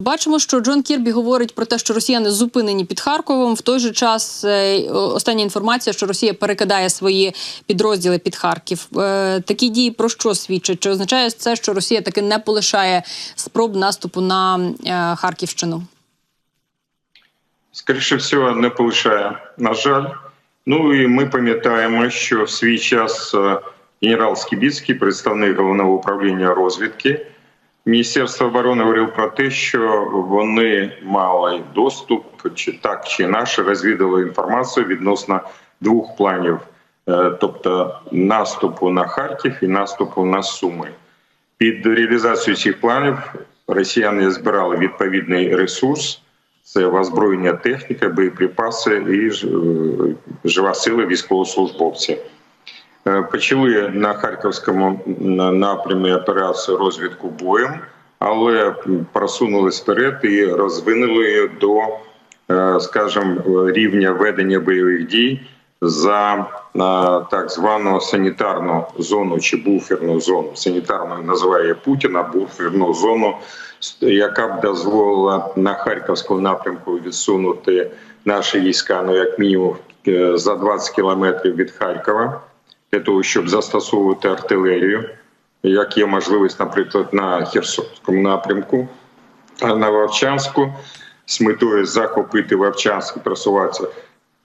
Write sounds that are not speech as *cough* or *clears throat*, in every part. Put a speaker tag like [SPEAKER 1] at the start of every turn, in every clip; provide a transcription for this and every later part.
[SPEAKER 1] Бачимо, що Джон Кірбі говорить про те, що росіяни зупинені під Харковом. В той же час е, остання інформація, що Росія перекидає свої підрозділи під Харків. Е, Такі дії про що свідчать? Чи означає це, що Росія таки не полишає спроб наступу на е, Харківщину?
[SPEAKER 2] Скоріше всього, не полишає, на жаль. Ну і ми пам'ятаємо, що в свій час генерал Скібіцький, представник головного управління розвідки Міністерства оборони, говорив про те, що вони мали доступ, чи так чи інакше розвідали інформацію відносно двох планів, е, тобто наступу на Харків і наступу на Суми. Під реалізацію цих планів росіяни збирали відповідний ресурс. Це озброєння техніка, боєприпаси і е, жива сила військовослужбовці. Е, Почали на харківському напрямі операцію розвідку боєм, але просунулись вперед і розвинули її до, е, скажімо, рівня ведення бойових дій за е, так звану санітарну зону чи буферну зону. Санітарною називає Путіна буферну зону, яка б дозволила на харківському напрямку відсунути наші війська, ну як мінімум за 20 кілометрів від Харкова, для того, щоб застосовувати артилерію, як є можливість, наприклад, на Херсонському напрямку, а на Вовчанську з метою захопити Вовчанськ і просуватися.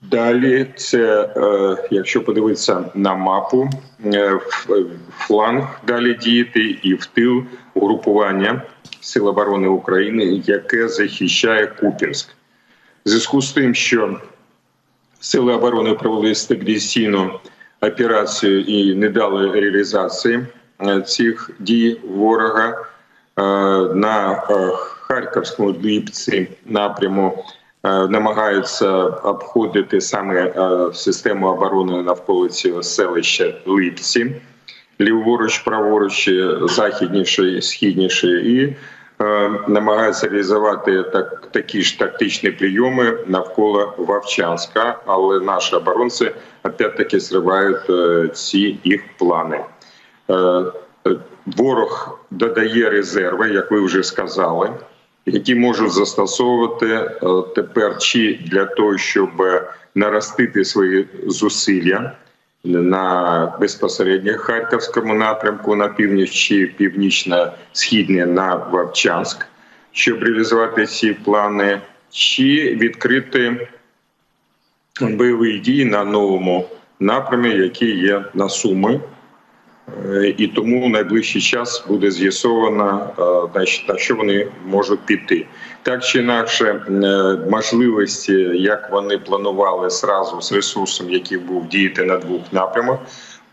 [SPEAKER 2] Далі це, е, якщо подивитися на мапу, е, фланг далі діяти і в тил угрупування Сил оборони України, яке захищає Купінськ. Зв'язку з тим, що Сили оборони провели стабілізаційну операцію і не дали реалізації е, цих дій ворога е, на е, Харківському Липці напряму намагаються обходити саме систему оборони навколо цього селища Липці, ліворуч, праворуч, західніше, східніше, і е, намагаються реалізувати так, такі ж тактичні прийоми навколо Вовчанська, але наші оборонці опять-таки зривають е, ці їх плани. Е, Ворог додає резерви, як ви вже сказали, які можуть застосовувати тепер чи для того, щоб наростити свої зусилля на безпосередньо Харківському напрямку на північ чи північно-східне на Вовчанськ, щоб реалізувати ці плани, чи відкрити бойові дії на новому напрямі, який є на Суми. Е, І тому в найближчий час буде з'ясовано, е, на що вони можуть піти. Так чи інакше, е, можливості, як вони планували зразу з ресурсом, який був діяти на двох напрямах,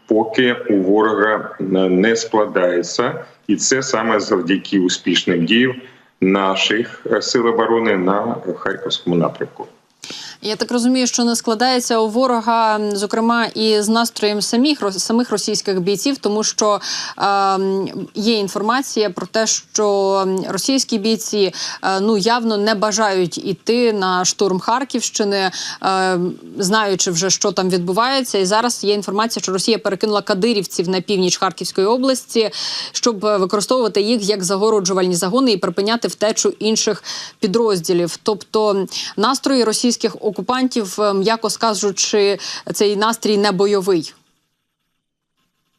[SPEAKER 2] поки у ворога не складається, і це саме завдяки успішним діям наших е, сил оборони на харківському напрямку.
[SPEAKER 1] Я так розумію, що не складається у ворога, зокрема, і з настроєм самих самих російських бійців, тому що е, є інформація про те, що російські бійці е, ну явно не бажають іти на штурм Харківщини, е, знаючи вже, що там відбувається. І зараз є інформація, що Росія перекинула кадирівців на північ Харківської області, щоб використовувати їх як загороджувальні загони і припиняти втечу інших підрозділів. Тобто настрої російських окупантів, е, м'яко кажучи, цей настрій не бойовий.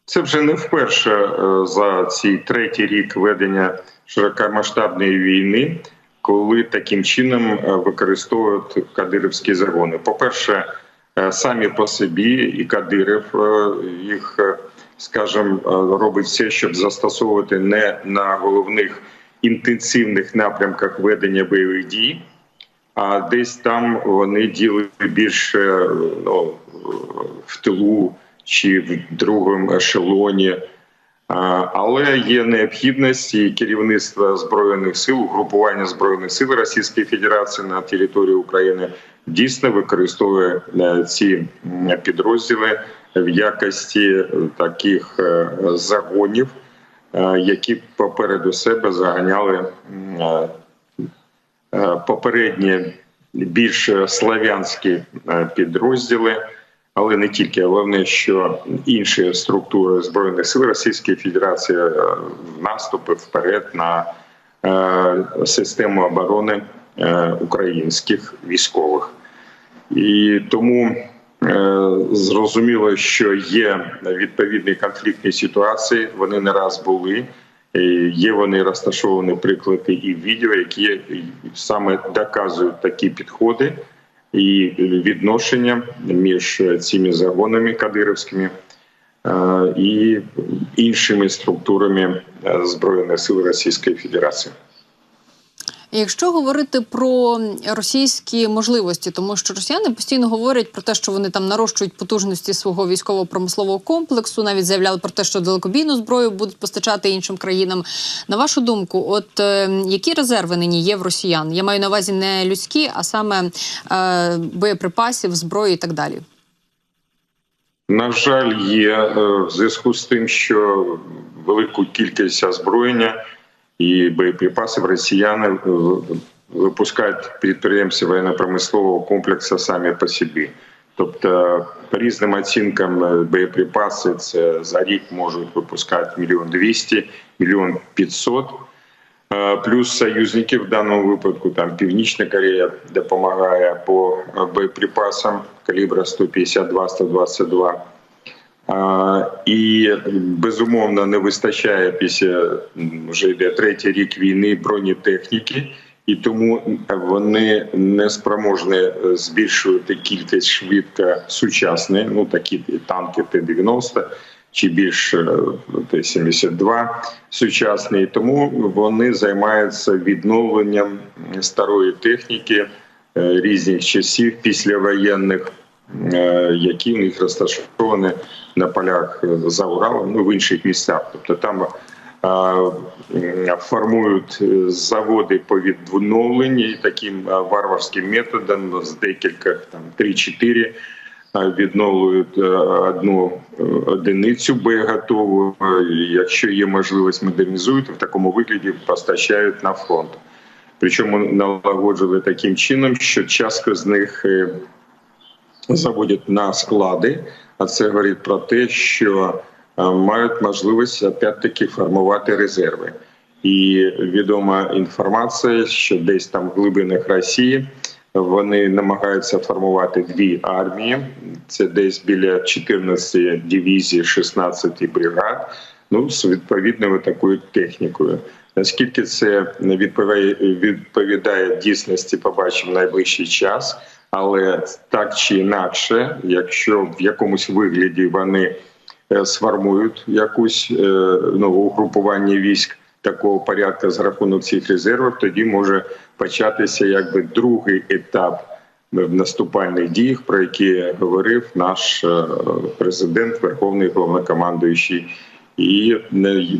[SPEAKER 2] Це вже не вперше е, за цей третій рік ведення широкомасштабної війни, коли таким чином е, використовують кадирівські загони. По-перше, е, самі по собі і Кадирів їх, скажімо, робить все, щоб застосовувати не на головних інтенсивних напрямках ведення бойових дій. А десь там вони діли більше ну, в тилу чи в другому ешелоні. Але є необхідність і керівництва збройних сил, угрупування збройних сил Російської Федерації на території України дійсно використовує е, ці підрозділи в якості е, таких е, загонів, які попереду себе заганяли попередні більш слав'янські е, підрозділи, але не тільки головне, що інші структури збройних сил Російської Федерації е, наступи вперед на е, систему оборони е, українських військових. І тому е, зрозуміло, що є відповідні конфліктні ситуації. Вони не раз були. І Є вони розташовані приклади і відео, які саме доказують такі підходи і відношення між цими загонами кадировськими е, і іншими структурами е, збройних сил Російської Федерації.
[SPEAKER 1] Якщо говорити про російські можливості, тому що росіяни постійно говорять про те, що вони там нарощують потужності свого військово-промислового комплексу, навіть заявляли про те, що далекобійну зброю будуть постачати іншим країнам. На вашу думку, от е, які резерви нині є в росіян? Я маю на увазі не людські, а саме е, боєприпасів, зброї і так далі.
[SPEAKER 2] На жаль, є е, в зв'язку з тим, що велику кількість озброєння і боєприпасів росіяни е, випускають підприємці воєнно-промислового комплексу самі по собі. Тобто, по різним оцінкам е, боєприпаси це за рік можуть випускати мільйон двісті, мільйон п'ятсот. Е, Плюс союзники в даному випадку там Північна Корея допомагає по боєприпасам калібра 152-122. І безумовно не вистачає після вже йде третій рік війни бронетехніки, і тому вони не спроможні е, збільшувати кількість швидко сучасні, ну такі танки Т-90 чи більш е, Т-72 сучасні. Тому вони займаються відновленням старої техніки е, різних часів післявоєнних, які в них розташовані на полях за Уралом, ну в інших місцях. Тобто там е, формують е, заводи по відновленню таким е, варварським методом з декілька там 3-4 е, відновлюють е, одну е, одиницю боєготову. Е, Якщо є можливість модернізують, в такому вигляді постачають на фронт. Причому налагоджували таким чином, що часто з них е, заводять на склади, а це говорить про те, що е, мають можливість опять-таки формувати резерви. І відома інформація, що десь там в глибинах Росії вони намагаються формувати дві армії. Це десь біля 14 дивізій, 16 бригад. Ну з відповідною такою технікою. Наскільки це відповідає дійсності, побачимо найближчий час. Але так чи інакше, якщо в якомусь вигляді вони е, сформують якусь ну, угрупування військ такого порядку з рахунок цих резервів, тоді може початися якби другий етап в наступальних діях, про які говорив наш е, президент, верховний головнокомандуючий. І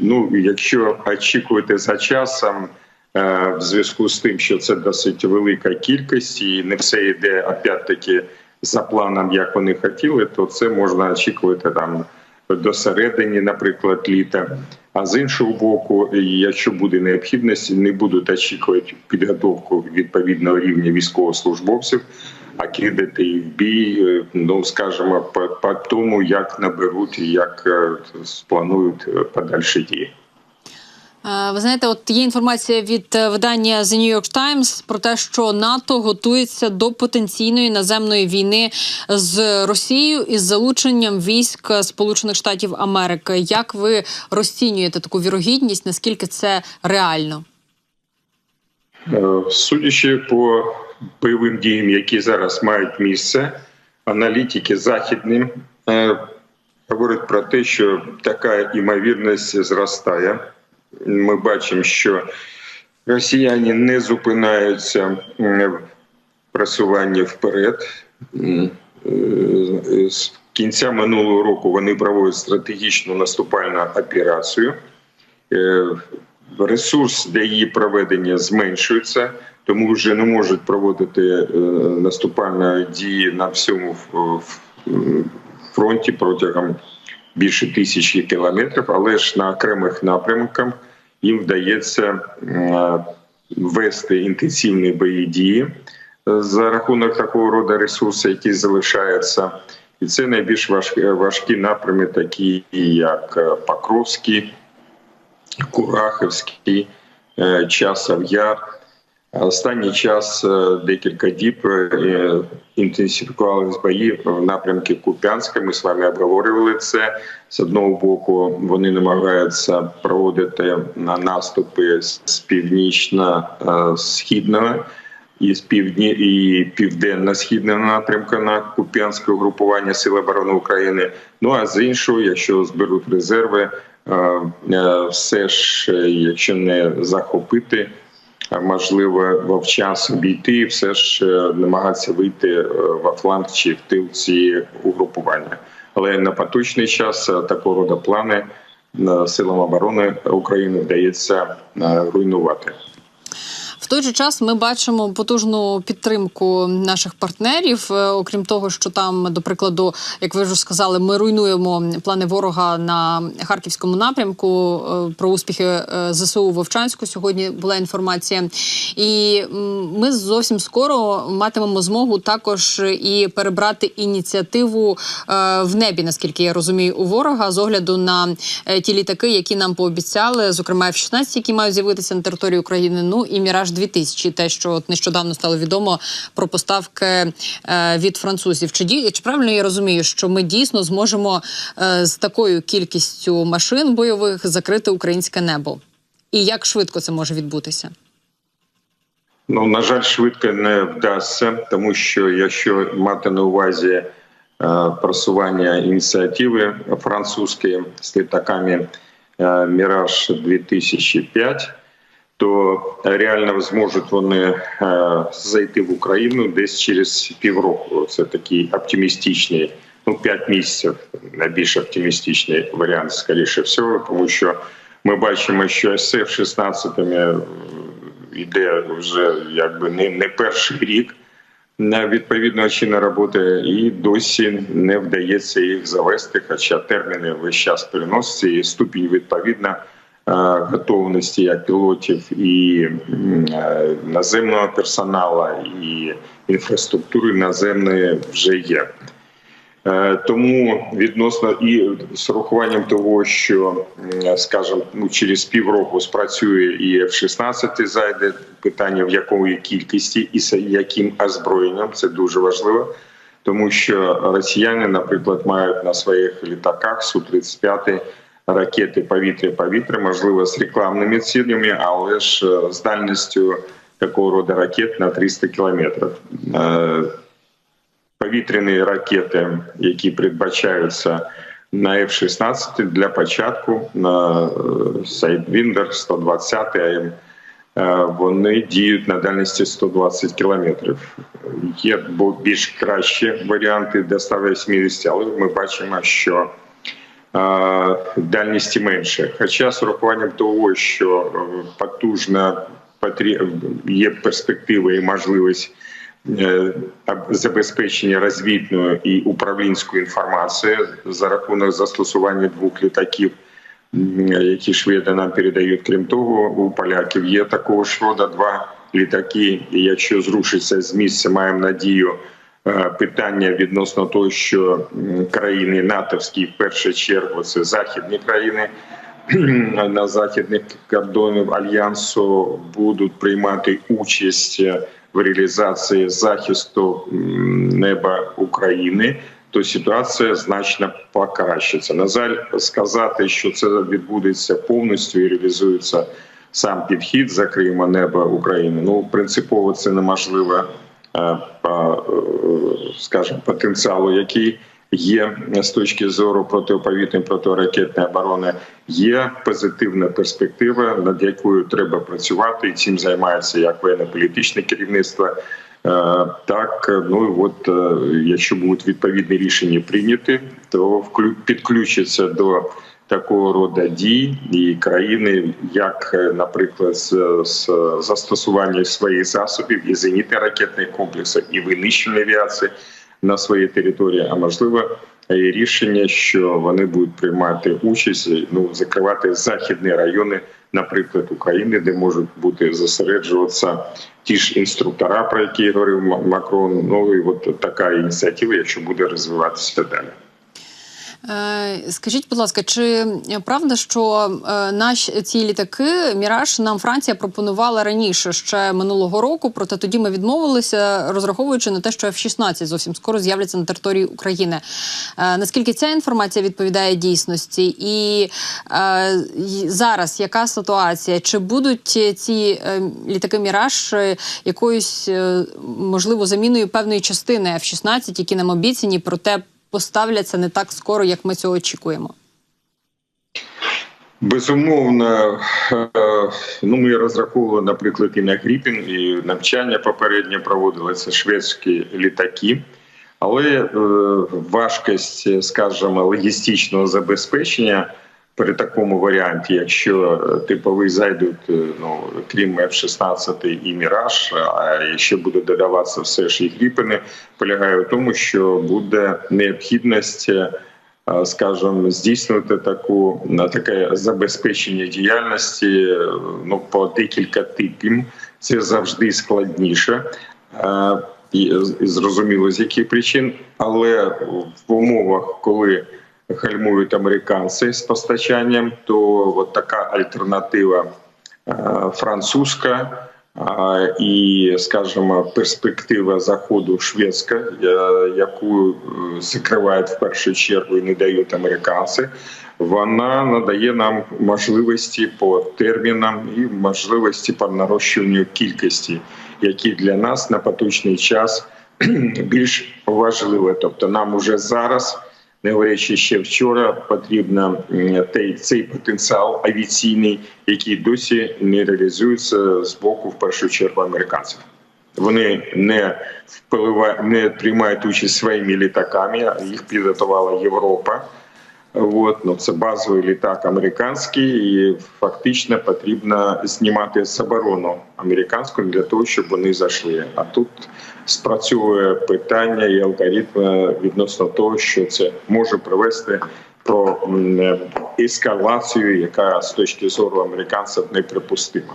[SPEAKER 2] ну, якщо очікувати за часом. Е, В зв'язку з тим, що це досить велика кількість, і не все йде опять-таки за планом, як вони хотіли, то це можна очікувати там до середини, наприклад, літа. А з іншого боку, якщо буде необхідність, не будуть очікувати підготовку відповідного рівня військовослужбовців, а кидати їх в бій, е, ну скажімо, по, по тому, як наберуть і як е, спланують подальші дії.
[SPEAKER 1] Е, Ви знаєте, от є інформація від е, видання The New York Times про те, що НАТО готується до потенційної наземної війни з Росією із залученням військ Сполучених Штатів Америки. Як ви розцінюєте таку вірогідність? Наскільки це реально?
[SPEAKER 2] Е, Судячи по бойовим діям, які зараз мають місце, аналітики західні е, говорять про те, що така імовірність зростає. Ми бачимо, що росіяни не зупиняються в просуванні вперед. Е, З кінця минулого року вони проводять стратегічну наступальну операцію. Е, Ресурс для її проведення зменшується, тому вже не можуть проводити е, наступальні дії на всьому фронті протягом більше тисячі кілометрів, але ж на окремих напрямках їм вдається вести інтенсивні бої дії за рахунок такого роду ресурсу, які залишаються. І це найбільш важкі, важкі напрями, такі як е, Покровський, Курахівський, е, часов яр. Останній час е, декілька діб е, інтенсифікувалися бої в напрямку Куп'янська. Ми з вами обговорювали це. З одного боку, вони намагаються проводити на наступи з північно-східного і з півдні і південно-східного напрямку на Куп'янське угрупування Сил оборони України. Ну а з іншого, якщо зберуть резерви, е, е, все ж, е, якщо не захопити можливо вовчас обійти, все ж е, намагатися вийти в фланг чи в тил цієї угрупування. Але на поточний час е, такого роду плани е, силам оборони України вдається е, руйнувати.
[SPEAKER 1] Той же час ми бачимо потужну підтримку наших партнерів. Е, Окрім того, що там, до прикладу, як ви вже сказали, ми руйнуємо плани ворога на харківському напрямку. Е, Про успіхи е, ЗСУ Вовчанську сьогодні була інформація, і ми зовсім скоро матимемо змогу також і перебрати ініціативу в небі, наскільки я розумію, у ворога з огляду на ті літаки, які нам пообіцяли, зокрема F-16, які мають з'явитися на території України. Ну і Міраж 2000 те, що от нещодавно стало відомо про поставки е, від французів. Чи ді чи правильно я розумію, що ми дійсно зможемо е, з такою кількістю машин бойових закрити українське небо? І як швидко це може відбутися?
[SPEAKER 2] Ну на жаль, швидко не вдасться, тому що якщо мати на увазі е, просування ініціативи французької з літаками Міраж 2005 то реально зможуть вони зайти в Україну десь через півроку. Це такий оптимістичний, ну 5 місяців, найбільш оптимістичний варіант, скоріше всього, тому що ми бачимо, що з F-16 йде вже якби не, не перший рік на відповідно чинна роботи, і досі не вдається їх завести. Хоча терміни весь час переносяться, і ступінь відповідно готовності як пілотів і е, наземного персоналу, і інфраструктури наземної вже є. Е, Тому відносно і з урахуванням того, що скажімо, ну через півроку спрацює і F-16 зайде питання в якої кількості і з яким озброєнням це дуже важливо, тому що росіяни, наприклад, мають на своїх літаках су 35 ракети повітря-повітря, можливо, з рекламними цілями, але ж е, з дальністю такого роду ракет на 300 кілометрів. Е, повітряні ракети, які передбачаються на F-16 для початку на Sidewinder 120 АМ, вони діють на дальності 120 кілометрів. Є більш кращі варіанти до 180, але ми бачимо, що дальності менше. Хоча з урахуванням того, що е, потужна є перспектива і можливість е, забезпечення розвідною і управлінською інформацією за рахунок застосування двох літаків, які шведи нам передають. Крім того, у поляків є такого ж роду два літаки. І якщо зрушиться з місця, маємо надію. Е, Питання відносно того, що країни натовські в першу чергу це західні країни *clears throat* на західних кордонів альянсу будуть приймати участь в реалізації захисту неба України, то ситуація значно покращиться. На жаль, сказати, що це відбудеться повністю і реалізується сам підхід, закриємо небо України. Ну принципово це неможливо скажімо, потенціалу, який є з точки зору протиповітряної протиракетної оборони. Є позитивна перспектива, над якою треба працювати, і цим займається як воєнно-політичне керівництво. е, Так, ну і от е, якщо будуть відповідні рішення прийняті, то підключаться до такого роду дій і країни, як, е, наприклад, з, з застосування своїх засобів і зенітно ракетних комплексів, і винищувальної авіації на своїй території, а можливо і рішення, що вони будуть приймати участь, ну закривати західні райони, наприклад, України, де можуть бути зосереджуватися ті ж інструктора, про які говорив Макрон. Ну і от така ініціатива, якщо буде розвиватися далі.
[SPEAKER 1] Е, Скажіть, будь ласка, чи правда, що е, наші ці літаки Міраж нам Франція пропонувала раніше ще минулого року? Проте тоді ми відмовилися, розраховуючи на те, що F-16 зовсім скоро з'являться на території України. Е, Наскільки ця інформація відповідає дійсності? І зараз яка ситуація? Чи будуть ці літаки Міраж якоюсь можливо заміною певної частини F-16, які нам обіцяні, проте поставляться не так скоро, як ми цього очікуємо.
[SPEAKER 2] Безумовно, е, ну ми розраховували, наприклад, і на Гріпін, і навчання попереднє проводилися шведські літаки. Але е, важкость, скажімо, логістичного забезпечення при такому варіанті, якщо е, типові зайдуть, е, ну крім F-16 і Міраж, а ще буде додаватися все ж і Гріпини, полягає в тому, що буде необхідність. е, скажімо, здійснювати таку на таке забезпечення діяльності ну по декілька типів. Це завжди складніше. І зрозуміло з яких причин, але в умовах, коли гальмують американці з постачанням, то от така альтернатива е, французька е, і, скажімо, перспектива заходу шведська, яку е, закривають в першу чергу і не дають американці. Вона надає нам можливості по термінам і можливості по нарощуванню кількості, які для нас на поточний час *clears throat* більш важливі. Тобто, нам уже зараз, не говорячи ще вчора, потрібно той- цей потенціал авіаційний, який досі не реалізується з боку в першу чергу американців. Вони не впливають, не приймають участь своїми літаками. Їх підготувала Європа. От, ну, це базовий літак американський, і фактично потрібно знімати з оборону американську для того, щоб вони зайшли. А тут спрацьовує питання і алгоритм відносно того, що це може привести про ескалацію, яка з точки зору американців неприпустима.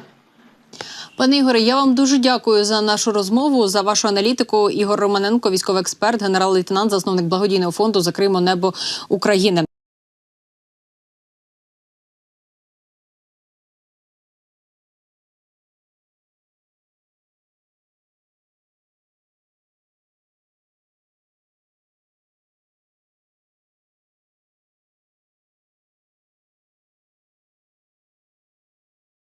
[SPEAKER 1] Пане Ігоре, я вам дуже дякую за нашу розмову, за вашу аналітику. Ігор Романенко, військовий експерт, генерал-лейтенант, засновник благодійного фонду Закримо небо України.